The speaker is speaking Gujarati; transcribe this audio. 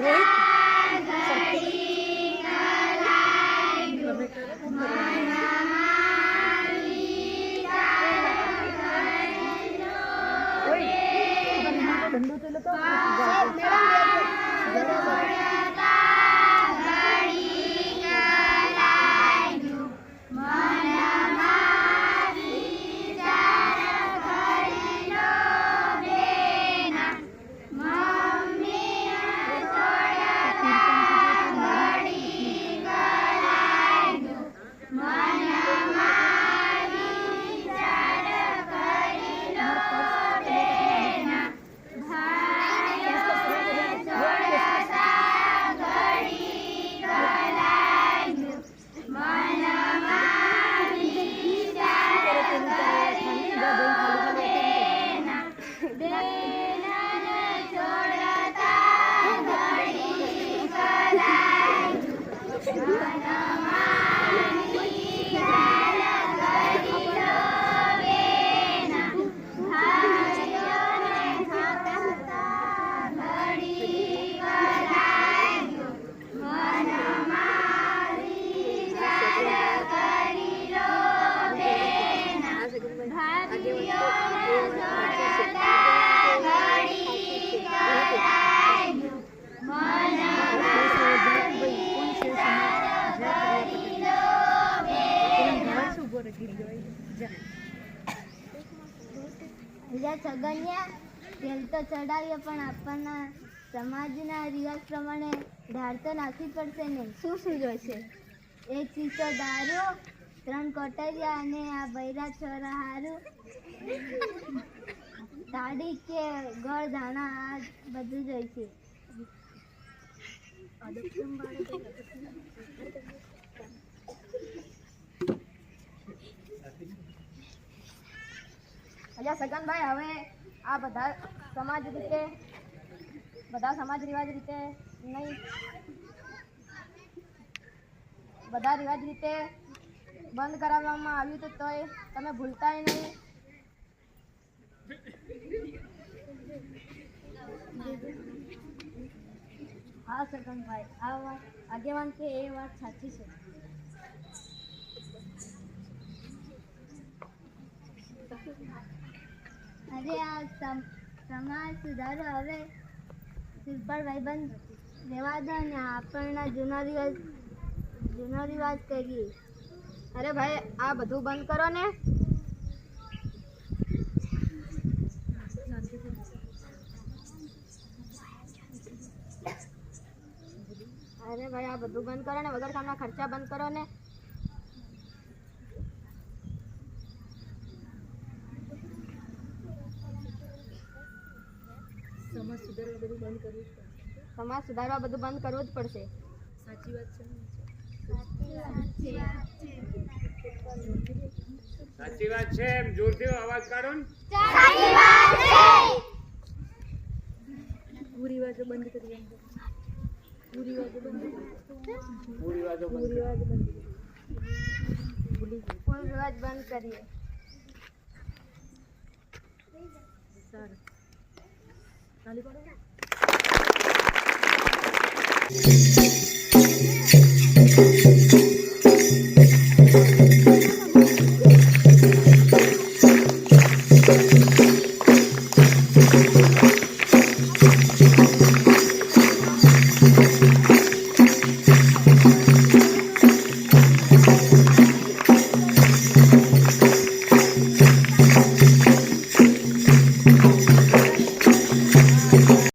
Wait. I Bye. બીજા છગનિયા તેલ તો ચડાવીએ પણ આપણના સમાજના રિવાજ પ્રમાણે તો નાખવી પડશે ને. શું શું જોઈશે એક ચીસો દારૂ ત્રણ કોટરિયા અને આ બૈરા છોરા હારું. દાઢી કે ગળ ધાણા આ બધું જોઈશે. અલ્યા સગનભાઈ, હવે આ બધા સમાજ રીતે, બધા સમાજ રિવાજ રીતે નહીં. બધા રિવાજ રીતે બંધ કરાવવામાં આવ્યું તો તોય તમે ભૂલતાય નહીં. હા, સગનભાઈ, આ વાત, આગેવાન કે એ વાત સાચી છે? અરે આ સમ- સમાજ સુધારો હવે સિમ્પલ ભાઈબંધ રહેવા દો ને આપણના જૂનો રિવાજ જૂનો રિવાજ કરીએ. અરે ભાઈ, આ બધું બંધ કરો ને. અરે ભાઈ, આ બધું બંધ કરો ને, વગર કામના ખર્ચા બંધ કરો ને. સમાજ સુધારવા બધું બંધ કરવું જ પડશે. સાચી વાત છે સાચી વાત છે. એમ જોરથી અવાજ કાઢો ને. પૂરી વાતો બંધ કરો. કુલ રિવાજ બંધ કરીએ.